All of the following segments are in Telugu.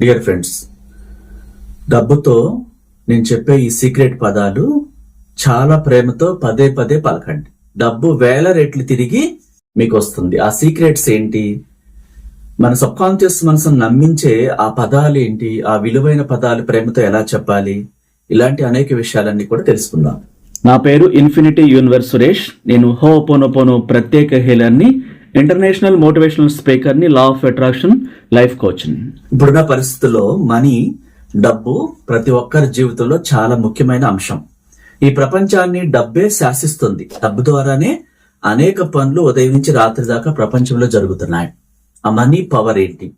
డియర్ ఫ్రెండ్స్ డబ్బుతో నేను చెప్పే ఈ సీక్రెట్ పదాలు చాలా ప్రేమతో పదే పదే పలకండి. డబ్బు వేల రెట్లు తిరిగి మీకు వస్తుంది ఆ సీక్రెట్స్ ఏంటి? మన సబ్ కాన్షియస్ మనసును నమ్మించే ఆ పదాలు ఏంటి? ఆ విలువైన పదాలు ప్రేమతో ఎలా చెప్పాలి? ఇలాంటి అనేక విషయాలన్నీ కూడా తెలుసుకుందాం. నా పేరు ఇన్ఫినిటీ యూనివర్స్ సురేష్. నేను హో పోనో ప్రత్యేక హీలర్ని international motivational స్పీకర్ని law of attraction life coaching ఇప్పుడున్న పరిస్థితుల్లో మనీ డబ్బు ప్రతి ఒక్కరి జీవితంలో చాలా ముఖ్యమైన అంశం. ఈ ప్రపంచాన్ని డబ్బే శాసిస్తుంది. డబ్బు ద్వారానే అనేక పనులు ఉదయం నుంచి రాత్రి దాకా ప్రపంచంలో జరుగుతున్నాయి. ఆ మనీ పవర్ ఏంటి?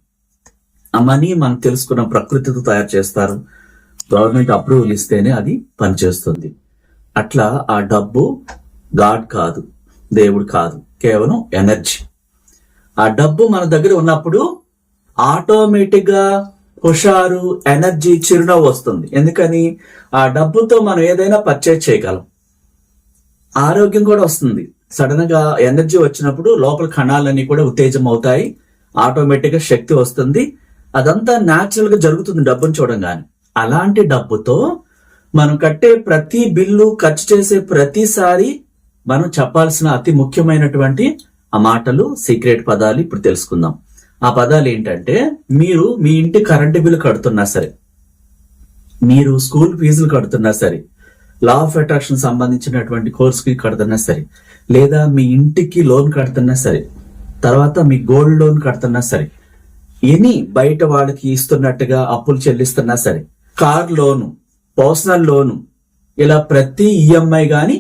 ఆ మనీ మనం తెలుసుకున్న ప్రకృతితో తయారు చేస్తారు. గవర్నమెంట్ అప్రూవల్ ఇస్తేనే అది పనిచేస్తుంది. అట్లా ఆ డబ్బు గాడ్ కాదు దేవుడు కాదు కేవలం ఎనర్జీ. ఆ డబ్బు మన దగ్గర ఉన్నప్పుడు ఆటోమేటిక్గా హుషారు ఎనర్జీ చిరునవ్వు వస్తుంది. ఎందుకని? ఆ డబ్బుతో మనం ఏదైనా పర్చేజ్ చేయగలం. ఆరోగ్యం కూడా వస్తుంది. సడన్గా ఎనర్జీ వచ్చినప్పుడు లోపల కణాలన్నీ కూడా ఉత్తేజం అవుతాయి ఆటోమేటిక్గా శక్తి వస్తుంది. అదంతా న్యాచురల్గా జరుగుతుంది డబ్బును చూడంగానే. అలాంటి డబ్బుతో మనం కట్టే ప్రతి బిల్లు ఖర్చు చేసే ప్రతిసారి మనం చెప్పాల్సిన అతి ముఖ్యమైనటువంటి ఆ మాటలు సీక్రెట్ పదాలు ఇప్పుడు తెలుసుకుందాం. ఆ పదాలు ఏంటంటే మీరు మీ ఇంటి కరెంటు బిల్లు కడుతున్నా సరే మీరు స్కూల్ ఫీజులు కడుతున్నా సరే లా ఆఫ్ అట్రాక్షన్ సంబంధించినటువంటి కోర్సుకి కడుతున్నా సరే లేదా మీ ఇంటికి లోన్ కడుతున్నా సరే తర్వాత మీ గోల్డ్ లోన్ కడుతున్నా సరే ఎనీ బయట వాళ్ళకి ఇస్తున్నట్టుగా అప్పులు చెల్లిస్తున్నా సరే కార్ లోను పర్సనల్ లోను ఇలా ప్రతి ఈఎంఐ కానీ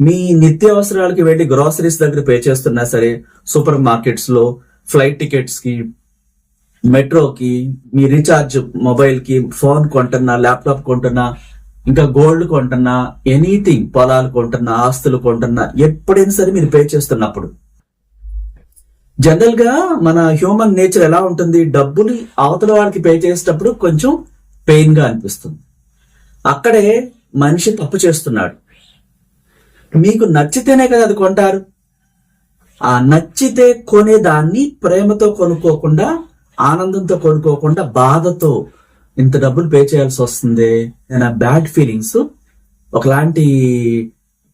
మీ నిత్యావసరాలకి వెళ్ళి గ్రాసరీస్ దగ్గర పే చేస్తున్నా సరే సూపర్ మార్కెట్స్లో ఫ్లైట్ టికెట్స్కి మెట్రోకి మీ రీఛార్జ్ మొబైల్కి ఫోన్ కొంటున్నా ల్యాప్టాప్ కొంటున్నా ఇంకా గోల్డ్ కొంటున్నా ఎనీథింగ్ పొలాలు కొంటున్నా ఆస్తులు కొంటున్నా ఎప్పుడైనా సరే మీరు పే చేస్తున్నప్పుడు. జనరల్గా మన హ్యూమన్ నేచర్ ఎలా ఉంటుంది? డబ్బుని అవతల వాడికి పే చేసేటప్పుడు కొంచెం పెయిన్గా అనిపిస్తుంది. అక్కడే మనిషి తప్పు చేస్తున్నాడు. మీకు నచ్చితేనే కదా అది కొంటారు? ఆ నచ్చితే కొనేదాన్ని ప్రేమతో కొనుక్కోకుండా ఆనందంతో కొనుక్కోకుండా బాధతో ఇంత డబ్బులు పే చేయాల్సి వస్తుంది నేను ఆ బ్యాడ్ ఫీలింగ్స్ ఒకలాంటి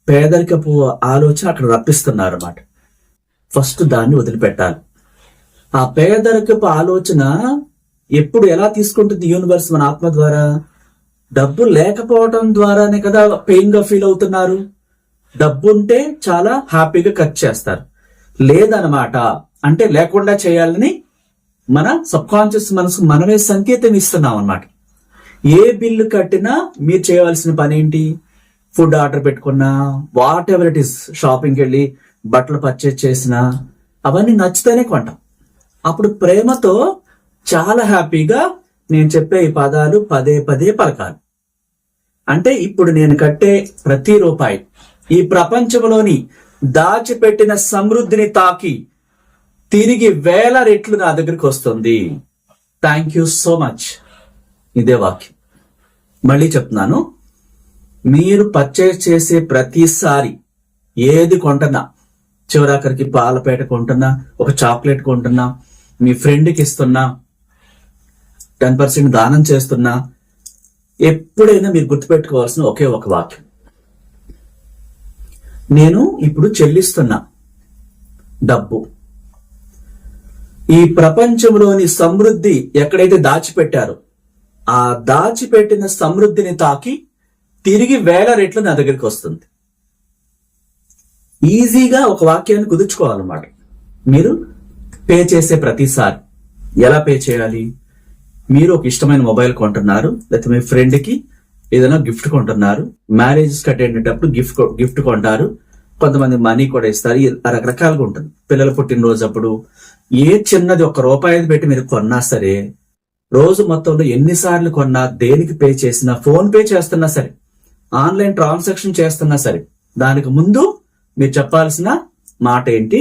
పేదరికపు ఆలోచన అక్కడ రప్పిస్తున్నారు అన్నమాట ఫస్ట్ దాన్ని వదిలిపెట్టాలి. ఆ పేదరికపు ఆలోచన ఎప్పుడు ఎలా తీసుకుంటుంది యూనివర్స్ మన ఆత్మ ద్వారా? డబ్బు లేకపోవడం ద్వారానే కదా పెయిన్గా ఫీల్ అవుతున్నారు. డబ్బు ఉంటే చాలా హ్యాపీగా ఖర్చు చేస్తారు. లేదనమాట. అంటే లేకుండా చేయాలని మన సబ్ కాన్షియస్ మనసు మనమే సంకేతం ఇస్తున్నాం అన్నమాట. ఏ బిల్లు కట్టినా మీరు చేయవలసిన పని ఏంటి? ఫుడ్ ఆర్డర్ పెట్టుకున్నా వాట్ ఎవర్ ఇట్ ఇస్ షాపింగ్కి వెళ్ళి బట్టలు పర్చేజ్ చేసినా అవన్నీ నచ్చితేనే కొంటాం. అప్పుడు ప్రేమతో చాలా హ్యాపీగా నేను చెప్పే ఈ పదాలు పదే పదే పలకాలి. అంటే ఇప్పుడు నేను కట్టే ప్రతి రూపాయి ఈ ప్రపంచంలోని దాచిపెట్టిన సమృద్ధిని తాకి తిరిగి వేల రెట్లు నా దగ్గరికి వస్తుంది. థ్యాంక్ యూ సో మచ్ ఇదే వాక్యం. మళ్ళీ చెప్తున్నాను. మీరు పర్చేజ్ చేసే ప్రతిసారి ఏది కొంటున్నా చివరాఖరికి పాలపేట కొంటున్నా ఒక చాక్లెట్ కొంటున్నా మీ ఫ్రెండ్కి ఇస్తున్నా టెన్ పర్సెంట్ దానం చేస్తున్నా ఎప్పుడైనా మీరు గుర్తుపెట్టుకోవాల్సిన ఒకే ఒక వాక్యం. నేను ఇప్పుడు చెల్లిస్తున్నా డబ్బు. ఈ ప్రపంచంలోని సమృద్ధి ఎక్కడైతే దాచిపెట్టారో ఆ దాచిపెట్టిన సమృద్ధిని తాకి తిరిగి వేల రెట్లు నా దగ్గరికి వస్తుంది. ఈజీగా ఒక వాక్యాన్ని కుదుర్చుకోవాలన్నమాట. మీరు పే చేసే ప్రతిసారి ఎలా పే చేయాలి? మీరు ఒక ఇష్టమైన మొబైల్ కొంటున్నారు లేకపోతే మీ ఫ్రెండ్కి ఏదైనా గిఫ్ట్ కొంటున్నారు. మ్యారేజెస్ కట్టేటప్పుడు గిఫ్ట్ గిఫ్ట్ కొంటారు. కొంతమంది మనీ కూడా ఇస్తారు. రకరకాలుగా ఉంటుంది. పిల్లలు పుట్టినరోజు అప్పుడు ఏ చిన్నది ఒక రూపాయి పెట్టి మీరు కొన్నా సరే రోజు మొత్తంలో ఎన్నిసార్లు కొన్నా దేనికి పే చేసినా ఫోన్ పే చేస్తున్నా సరే ఆన్లైన్ ట్రాన్సాక్షన్ చేస్తున్నా సరే దానికి ముందు మీరు చెప్పాల్సిన మాట ఏంటి?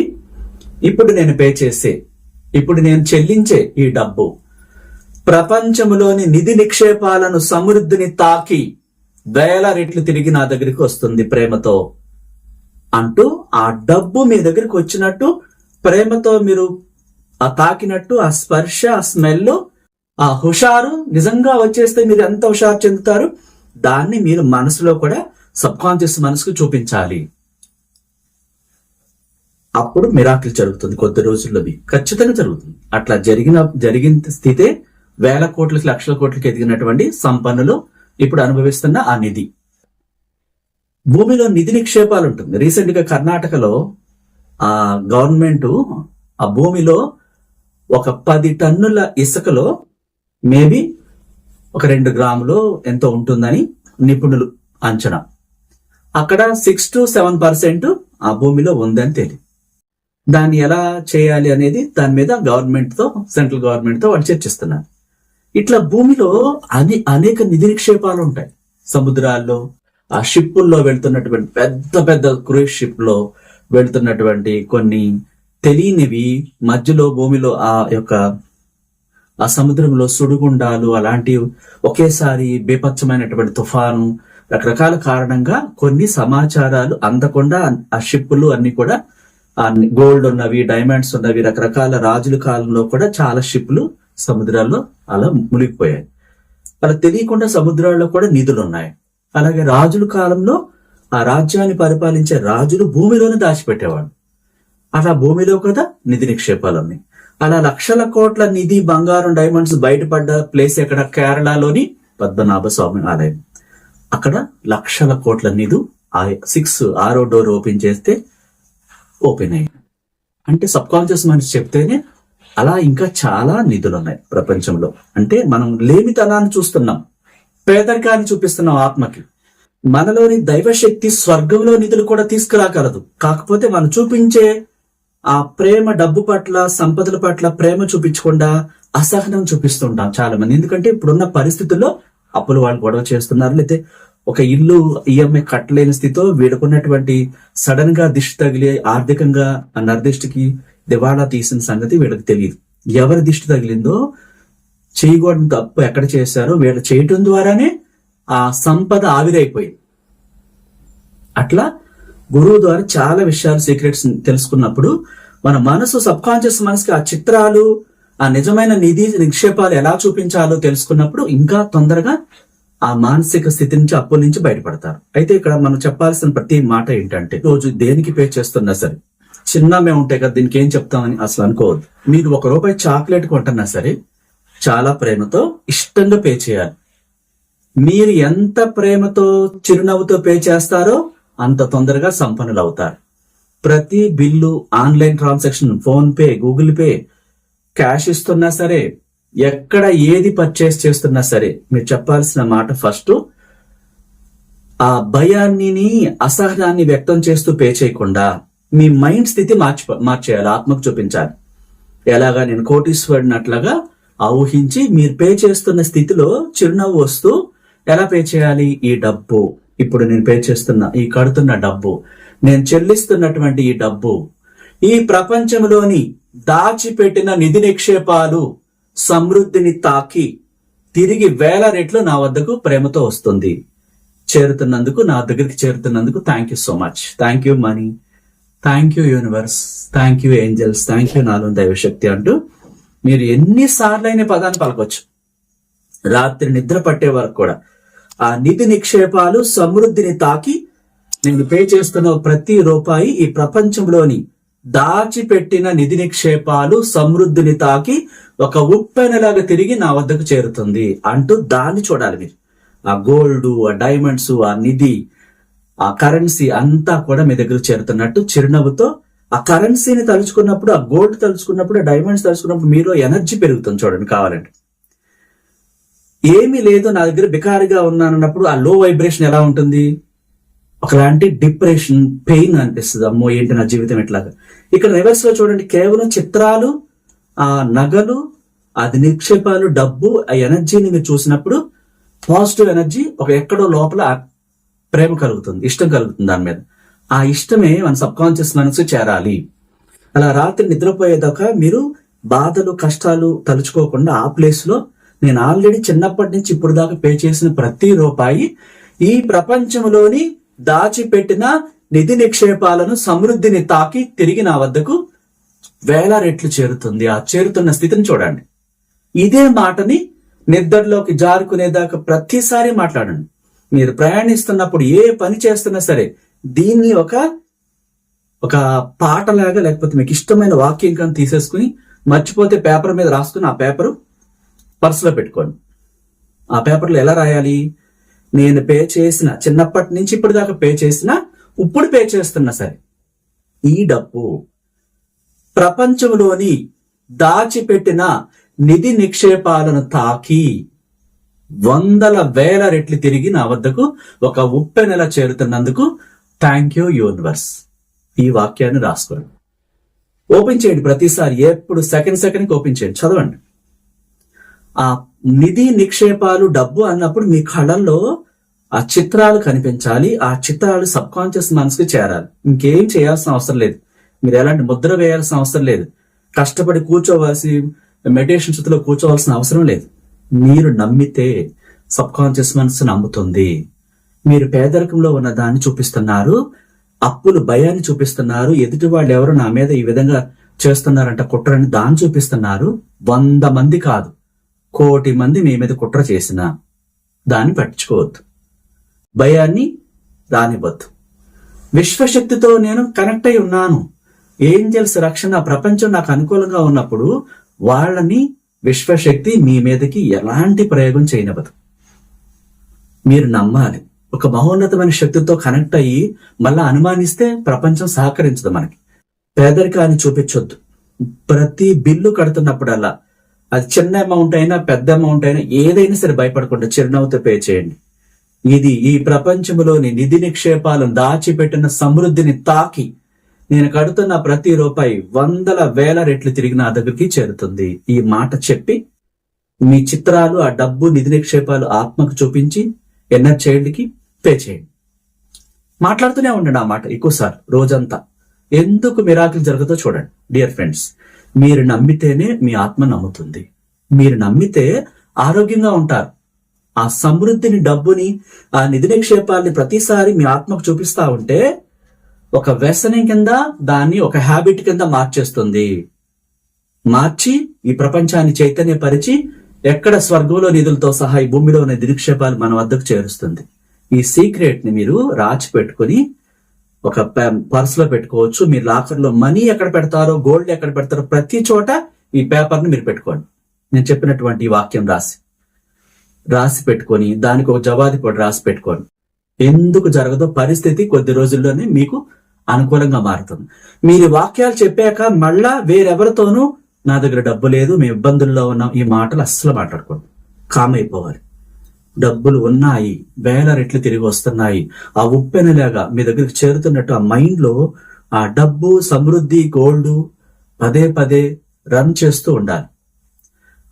ఇప్పుడు నేను పే చేసే ఇప్పుడు నేను చెల్లించే ఈ డబ్బు ప్రపంచంలోని నిధి నిక్షేపాలను సమృద్ధిని తాకి వేల రెట్లు తిరిగి నా దగ్గరికి వస్తుంది ప్రేమతో. అంటూ ఆ డబ్బు మీ దగ్గరికి వచ్చినట్టు ప్రేమతో మీరు ఆ తాకినట్టు ఆ స్పర్శ ఆ స్మెల్ ఆ హుషారు నిజంగా వచ్చేస్తే మీరు ఎంత హుషారు చెందుతారు? దాన్ని మీరు మనసులో కూడా సబ్ కాన్షియస్ మనసుకు చూపించాలి. అప్పుడు మిరాకిల్ జరుగుతుంది కొద్ది రోజుల్లోవి. ఖచ్చితంగా జరుగుతుంది. అట్లా జరిగిన జరిగిన స్థితే వేల కోట్లకి లక్షల కోట్లకి ఎదిగినటువంటి సంపన్నులు ఇప్పుడు అనుభవిస్తున్న ఆ నిధి. భూమిలో నిధి నిక్షేపాలు ఉంటుంది రీసెంట్గా కర్ణాటకలో ఆ గవర్నమెంట్ ఆ భూమిలో ఒక పది టన్నుల ఇసుకలో మేబీ ఒక రెండు గ్రాములు ఎంతో ఉంటుందని నిపుణులు అంచనా. అక్కడ సిక్స్ టు సెవెన్ పర్సెంట్ ఆ భూమిలో ఉందని తెలియదు దాన్ని ఎలా చేయాలి అనేది దాని మీద గవర్నమెంట్తో సెంట్రల్ గవర్నమెంట్తో వాళ్ళు చర్చిస్తున్నారు. ఇట్లా భూమిలో అని అనేక నిధి నిక్షేపాలు ఉంటాయి. సముద్రాల్లో ఆ షిప్పుల్లో వెళ్తున్నటువంటి పెద్ద పెద్ద క్రూయిజ్ షిప్లో వెళ్తున్నటువంటి కొన్ని తెలియనివి మధ్యలో భూమిలో ఆ యొక్క ఆ సముద్రంలో సుడిగుండాలు అలాంటివి ఒకేసారి బేపచ్చమైనటువంటి తుఫాను రకరకాల కారణంగా కొన్ని సమాచారాలు అందకుండా ఆ షిప్పులు అన్ని కూడా గోల్డ్ ఉన్నవి డైమండ్స్ ఉన్నవి రకరకాల రాజుల కాలంలో కూడా చాలా షిప్లు సముద్రాల్లో అలా మునిగిపోయాయి. అలా తెలియకుండా సముద్రాల్లో కూడా నిధులు ఉన్నాయి అలాగే రాజుల కాలంలో ఆ రాజ్యాన్ని పరిపాలించే రాజులు భూమిలోనే దాచిపెట్టేవాడు అలా భూమిలో కదా నిధి నిక్షేపాలు ఉన్నాయి అలా లక్షల కోట్ల నిధి బంగారం డైమండ్స్ బయటపడ్డ ప్లేస్ ఎక్కడ? కేరళలోని పద్మనాభ స్వామి ఆలయం. అక్కడ లక్షల కోట్ల నిధు ఆ సిక్స్ ఆరో డోర్ ఓపెన్ చేస్తే ఓపెన్ అయ్యాయి. అంటే సబ్ కాన్షియస్ మనిషి చెప్తేనే అలా ఇంకా చాలా నిధులు ఉన్నాయి ప్రపంచంలో. అంటే మనం లేమితనాన్ని చూస్తున్నాం. పేదరికాన్ని చూపిస్తున్నాం ఆత్మకి. మనలోని దైవశక్తి స్వర్గంలో నిధులు కూడా తీసుకురాగలదు. కాకపోతే మనం చూపించే ఆ ప్రేమ డబ్బు పట్ల సంపదల పట్ల ప్రేమ చూపించకుండా అసహనం చూపిస్తుంటాం చాలా మంది ఎందుకంటే ఇప్పుడున్న పరిస్థితుల్లో అప్పులు వాళ్ళు గొడవ చేస్తున్నారు. లేకపోతే ఒక ఇల్లు ఈఎంఐ కట్టలేని స్థితితో వీడుకున్నటువంటి సడన్గా దిష్టి తగిలి ఆర్థికంగా ఆ నరదిష్టికి దివాళా తీసిన సంగతి వీళ్ళకి తెలియదు. ఎవరి దిష్టి తగిలిందో చేయకూడని తప్పు ఎక్కడ చేశారో వీళ్ళు చేయటం ద్వారానే ఆ సంపద ఆవిరైపోయింది. అట్లా గురువు ద్వారా చాలా విషయాలు సీక్రెట్స్ తెలుసుకున్నప్పుడు మన మనసు సబ్ కాన్షియస్ మనసుకి ఆ చిత్రాలు ఆ నిజమైన నిధి నిక్షేపాలు ఎలా చూపించాలో తెలుసుకున్నప్పుడు ఇంకా తొందరగా ఆ మానసిక స్థితి నుంచి అప్పుల నుంచి బయటపడతారు. అయితే ఇక్కడ మనం చెప్పాల్సిన ప్రతి మాట ఏంటంటే రోజు దేనికి పే చేస్తున్నా సరే చిన్నమే ఉంటాయి కదా దీనికి ఏం చెప్తామని అసలు అనుకోవద్దు. మీరు ఒక రూపాయి చాక్లెట్ కొంటున్నా సరే చాలా ప్రేమతో ఇష్టంగా పే చేయాలి. మీరు ఎంత ప్రేమతో చిరునవ్వుతో పే చేస్తారో అంత తొందరగా సంపన్నులు అవుతారు ప్రతి bill online transaction PhonePe Google pay cash ఇస్తున్నా సరే ఎక్కడ ఏది పర్చేస్ చేస్తున్నా సరే మీరు చెప్పాల్సిన మాట ఫస్ట్ ఆ భయాన్ని అసహనాన్ని వ్యక్తం చేస్తూ పే చేయకుండా మీ మైండ్ స్థితి మార్చి మార్చేయాలి ఆత్మకు చూపించాలి. ఎలాగా నేను కోటీశ్వరునట్లుగా ఊహించి మీరు పే చేస్తున్న స్థితిలో చిరునవ్వు వస్తూ ఎలా పే చేయాలి? ఈ డబ్బు. ఇప్పుడు నేను పే చేస్తున్న ఈ కడుతున్న డబ్బు. నేను చెల్లిస్తున్నటువంటి ఈ డబ్బు. ఈ ప్రపంచంలోని దాచిపెట్టిన నిధి నిక్షేపాలు సమృద్ధిని తాకి తిరిగి వేల రెట్లు నా వద్దకు ప్రేమతో వస్తుంది. చేరుతున్నందుకు నా దగ్గరికి చేరుతున్నందుకు thank you so much thank you money thank you universe thank you angels thank you నాలుగు దైవశక్తి అంటూ మీరు ఎన్నిసార్లు అయిన పదాన్ని పలకొచ్చు. రాత్రి నిద్ర పట్టే వరకు కూడా. ఆ నిధి నిక్షేపాలు సమృద్ధిని తాకి నేను పే చేస్తున్న ప్రతి రూపాయి ఈ ప్రపంచంలోని దాచిపెట్టిన నిధి నిక్షేపాలు సమృద్ధిని తాకి ఒక ఉప్పెనలాగా తిరిగి నా వద్దకు చేరుతుంది అంటూ దాన్ని చూడాలి మీరు. ఆ గోల్డ్ ఆ డైమండ్స్ ఆ నిధి ఆ కరెన్సీ అంతా కూడా మీ దగ్గర చేరుతున్నట్టు చిరునవ్వుతో ఆ కరెన్సీని తలుచుకున్నప్పుడు ఆ గోల్డ్ తలుచుకున్నప్పుడు ఆ డైమండ్స్ తలుచుకున్నప్పుడు మీలో ఎనర్జీ పెరుగుతుంది చూడండి కావాలంటే. ఏమీ లేదు నా దగ్గర బికారిగా ఉన్నానన్నప్పుడు ఆ లో వైబ్రేషన్ ఎలా ఉంటుంది? ఒకలాంటి డిప్రెషన్ పెయిన్ అనిపిస్తుంది. అమ్మో ఏంటి నా జీవితం ఎట్లాగా ఇక్కడ రివర్స్లో చూడండి కేవలం చిత్రాలు ఆ నగలు అది నిక్షేపాలు డబ్బు ఆ ఎనర్జీని మీరు చూసినప్పుడు పాజిటివ్ ఎనర్జీ ఒక ఎక్కడో లోపల ప్రేమ కలుగుతుంది ఇష్టం కలుగుతుంది దాని మీద. ఆ ఇష్టమే మన సబ్ కాన్షియస్ మనసు చేరాలి. అలా రాత్రి నిద్రపోయేదాకా మీరు బాధలు కష్టాలు తలుచుకోకుండా ఆ ప్లేస్లో నేను ఆల్రెడీ చిన్నప్పటి నుంచి ఇప్పుడు దాకా పే చేసిన ప్రతి రూపాయి ఈ ప్రపంచంలోని దాచిపెట్టిన నిధి నిక్షేపాలను సమృద్ధిని తాకి తిరిగి నా వద్దకు వేల రెట్లు చేరుతుంది. ఆ చేరుతున్న స్థితిని చూడండి. ఇదే మాటని నిద్రలోకి జారుకునేదాకా ప్రతిసారి మాట్లాడండి. మీరు ప్రయాణిస్తున్నప్పుడు ఏ పని చేస్తున్నా సరే దీన్ని ఒక ఒక పాటలాగా లేకపోతే మీకు ఇష్టమైన వాక్యం కానీ తీసేసుకుని మర్చిపోతే పేపర్ మీద రాసుకుని ఆ పేపరు పర్సులో పెట్టుకోండి. ఆ పేపర్లో ఎలా రాయాలి? నేను పే చేసిన చిన్నప్పటి నుంచి ఇప్పటిదాకా పే చేసిన ఇప్పుడు పే చేస్తున్నా సరే ఈ డబ్బు ప్రపంచంలోని దాచిపెట్టిన నిధి నిక్షేపాలను తాకి వందల వేల రెట్లు తిరిగి నా వద్దకు ఒక ఉప్పెనెల చేరుతున్నందుకు థ్యాంక్ యూ యూనివర్స్. ఈ వాక్యాన్ని రాసుకోండి. ఓపెన్ చేయండి ప్రతిసారి ఎప్పుడు సెకండ్ సెకండ్కి ఓపెన్ చేయండి. చదవండి. ఆ నిధి నిక్షేపాలు డబ్బు అన్నప్పుడు మీ కళల్లో ఆ చిత్రాలు కనిపించాలి ఆ చిత్రాలు సబ్ కాన్షియస్ మనసుకు చేరాలి. ఇంకేం చేయాల్సిన అవసరం లేదు. మీరు ఎలాంటి ముద్ర వేయాల్సిన అవసరం లేదు. కష్టపడి కూర్చోవలసి మెడిటేషన్ స్థితిలో కూర్చోవలసిన అవసరం లేదు. మీరు నమ్మితే సబ్ కాన్షియస్ మనసు నమ్ముతుంది. మీరు పేదరికంలో ఉన్న దాన్ని చూపిస్తున్నారు అప్పులు భయాన్ని చూపిస్తున్నారు ఎదుటి వాళ్ళు ఎవరు నా మీద ఈ విధంగా చేస్తున్నారంట కుట్రని దాన్ని చూపిస్తున్నారు. వంద మంది కాదు కోటి మంది మీ మీద కుట్ర చేసిన దాన్ని పట్టించుకోవద్దు. భయాన్ని రానివ్వద్దు. విశ్వశక్తితో నేను కనెక్ట్ అయి ఉన్నాను. ఏంజల్స్ రక్షణ ప్రపంచం నాకు అనుకూలంగా ఉన్నప్పుడు వాళ్ళని విశ్వశక్తి మీ మీదకి ఎలాంటి ప్రయోగం చేయనివ్వదు. మీరు నమ్మాలి. ఒక మహోన్నతమైన శక్తితో కనెక్ట్ అయ్యి మళ్ళా అనుమానిస్తే ప్రపంచం సహకరించదు మనకి. పేదరికాన్ని చూపించొద్దు. ప్రతి బిల్లు కడుతున్నప్పుడల్లా అది చిన్న అమౌంట్ అయినా పెద్ద అమౌంట్ అయినా ఏదైనా సరే భయపడకుండా చిరునవ్వుతో పే చేయండి. ఇది ఈ ప్రపంచంలోని నిధి నిక్షేపాలను దాచిపెట్టిన సమృద్ధిని తాకి నేను కడుతున్న ప్రతి రూపాయి వందల వేల రెట్లు తిరిగి నా దగ్గరికి చేరుతుంది. ఈ మాట చెప్పి మీ చిత్రాలు ఆ డబ్బు నిధి నిక్షేపాలు ఆత్మకు చూపించి ఎన్నర్ చైల్డ్కి పే చేయండి. మాట్లాడుతూనే ఉండండి ఆ మాట ఎక్కువసార్లు రోజంతా. ఎందుకు మిరాకిల్ జరుగుతో చూడండి. డియర్ ఫ్రెండ్స్ మీరు నమ్మితేనే మీ ఆత్మ నమ్ముతుంది. మీరు నమ్మితే ఆరోగ్యంగా ఉంటారు. ఆ సమృద్ధిని డబ్బుని ఆ నిధి నిక్షేపాల్ని ప్రతిసారి మీ ఆత్మకు చూపిస్తా ఉంటే ఒక వ్యసనం కింద దాన్ని ఒక హ్యాబిట్ కింద మార్చేస్తుంది. మార్చి ఈ ప్రపంచాన్ని చైతన్యపరిచి ఎక్కడ స్వర్గంలో నిధులతో సహా ఈ భూమిలో ఉన్న నిక్షేపాలు మన వద్దకు చేరుస్తుంది. ఈ సీక్రెట్ని మీరు రాచి పెట్టుకుని ఒక పర్స్లో పెట్టుకోవచ్చు. మీ లాకర్లో మనీ ఎక్కడ పెడతారో గోల్డ్ ఎక్కడ పెడతారో ప్రతి చోట ఈ పేపర్ని మీరు పెట్టుకోండి. నేను చెప్పినటువంటి ఈ వాక్యం రాసి రాసి పెట్టుకొని దానికి ఒక జవాది పొడి రాసి పెట్టుకోండి. ఎందుకు జరగదో పరిస్థితి కొద్ది రోజుల్లోనే మీకు అనుకూలంగా మారుతుంది. మీరు వాక్యాలు చెప్పాక మళ్ళా వేరెవరితోనూ నా దగ్గర డబ్బు లేదు మేము ఇబ్బందుల్లో ఉన్నాం ఈ మాటలు అస్సలు మాట్లాడుకోండి కామ్ అయిపోవాలి. డబ్బులు ఉన్నాయి వేల రెట్లు తిరిగి వస్తున్నాయి. ఆ ఉప్పెనలాగా మీ దగ్గరికి చేరుతున్నట్టు ఆ మైండ్లో ఆ డబ్బు సమృద్ధి గోల్డ్ పదే పదే రన్ చేస్తూ ఉండాలి.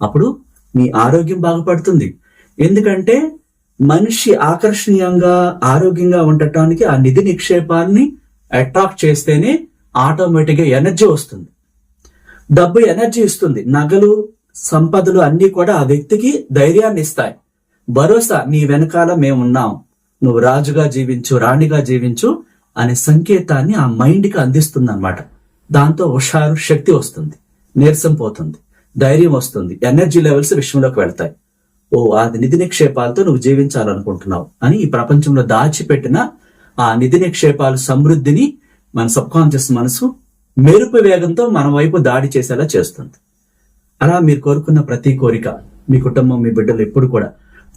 అప్పుడు మీ ఆరోగ్యం బాగుపడుతుంది. ఎందుకంటే మనిషి ఆకర్షణీయంగా ఆరోగ్యంగా ఉండటానికి ఆ నిధి నిక్షేపాన్ని అట్రాక్ట్ చేస్తేనే ఆటోమేటిక్గా ఎనర్జీ వస్తుంది. డబ్బు ఎనర్జీ ఇస్తుంది. నగలు సంపదలు అన్ని కూడా ఆ వ్యక్తికి ధైర్యాన్ని ఇస్తాయి. భరోసా నీ వెనకాల మేమున్నాం నువ్వు రాజుగా జీవించు రాణిగా జీవించు అనే సంకేతాన్ని ఆ మైండ్కి అందిస్తుంది అనమాట దాంతో హుషారు శక్తి వస్తుంది. నీరసం పోతుంది. ధైర్యం వస్తుంది. ఎనర్జీ లెవెల్స్ విషయంలోకి వెళ్తాయి. ఓ అది నిధి నిక్షేపాలతో నువ్వు జీవించాలనుకుంటున్నావు అని ఈ ప్రపంచంలో దాచిపెట్టిన ఆ నిధి నిక్షేపాలు సమృద్ధిని మన సబ్ కాన్షియస్ మనసు మెరుపు వేగంతో మన వైపు దాడి చేసేలా చేస్తుంది. అలా మీరు కోరుకున్న ప్రతి కోరిక మీ కుటుంబం మీ బిడ్డలు ఎప్పుడు కూడా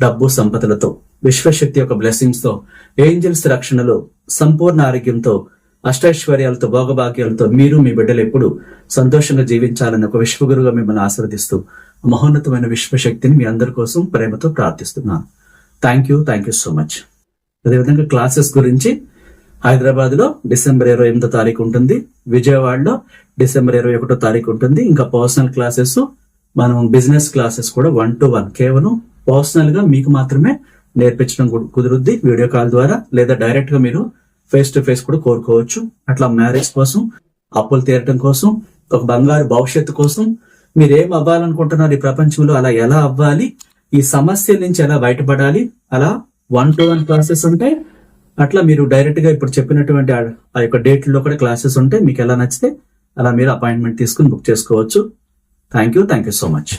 డబ్బు సంపదలతో విశ్వశక్తి యొక్క బ్లెస్సింగ్స్తో ఏంజల్స్ రక్షణలో సంపూర్ణ ఆరోగ్యంతో అష్టైశ్వర్యాలతో భోగభాగ్యాలతో మీరు మీ బిడ్డలు ఎప్పుడు సంతోషంగా జీవించాలని ఒక విశ్వగురుగా మిమ్మల్ని ఆశీర్వదిస్తూ మహోన్నతమైన విశ్వశక్తిని మీ అందరి కోసం ప్రేమతో ప్రార్థిస్తున్నాను. Thank you thank you so much అదేవిధంగా క్లాసెస్ గురించి హైదరాబాద్లో డిసెంబర్ ఇరవై ఎనిమిదో తారీఖు ఉంటుంది. విజయవాడలో డిసెంబర్ ఇరవై ఒకటో తారీఖు ఉంటుంది. ఇంకా పర్సనల్ క్లాసెస్ మనం బిజినెస్ క్లాసెస్ కూడా వన్ టు వన్ కేవలం పర్సనల్గా మీకు మాత్రమే నేర్పించడం కు- కుదురుద్ది వీడియో కాల్ ద్వారా. లేదా డైరెక్ట్గా మీరు ఫేస్ టు ఫేస్ కూడా కోరుకోవచ్చు. అట్లా మ్యారేజ్ కోసం అప్పులు తీరటం కోసం ఒక బంగారు భవిష్యత్తు కోసం మీరు ఏం అవ్వాలనుకుంటున్నారు ఈ ప్రపంచంలో? అలా ఎలా అవ్వాలి? ఈ సమస్య నుంచి ఎలా బయటపడాలి? అలా వన్ టు వన్ క్లాసెస్ ఉంటాయి. అట్లా మీరు డైరెక్ట్గా ఇప్పుడు చెప్పినటువంటి ఆ- ఆ యొక్క డేట్లో కూడా క్లాసెస్ ఉంటాయి. మీకు ఎలా నచ్చితే అలా మీరు అపాయింట్మెంట్ తీసుకుని బుక్ చేసుకోవచ్చు. Thank you thank you so much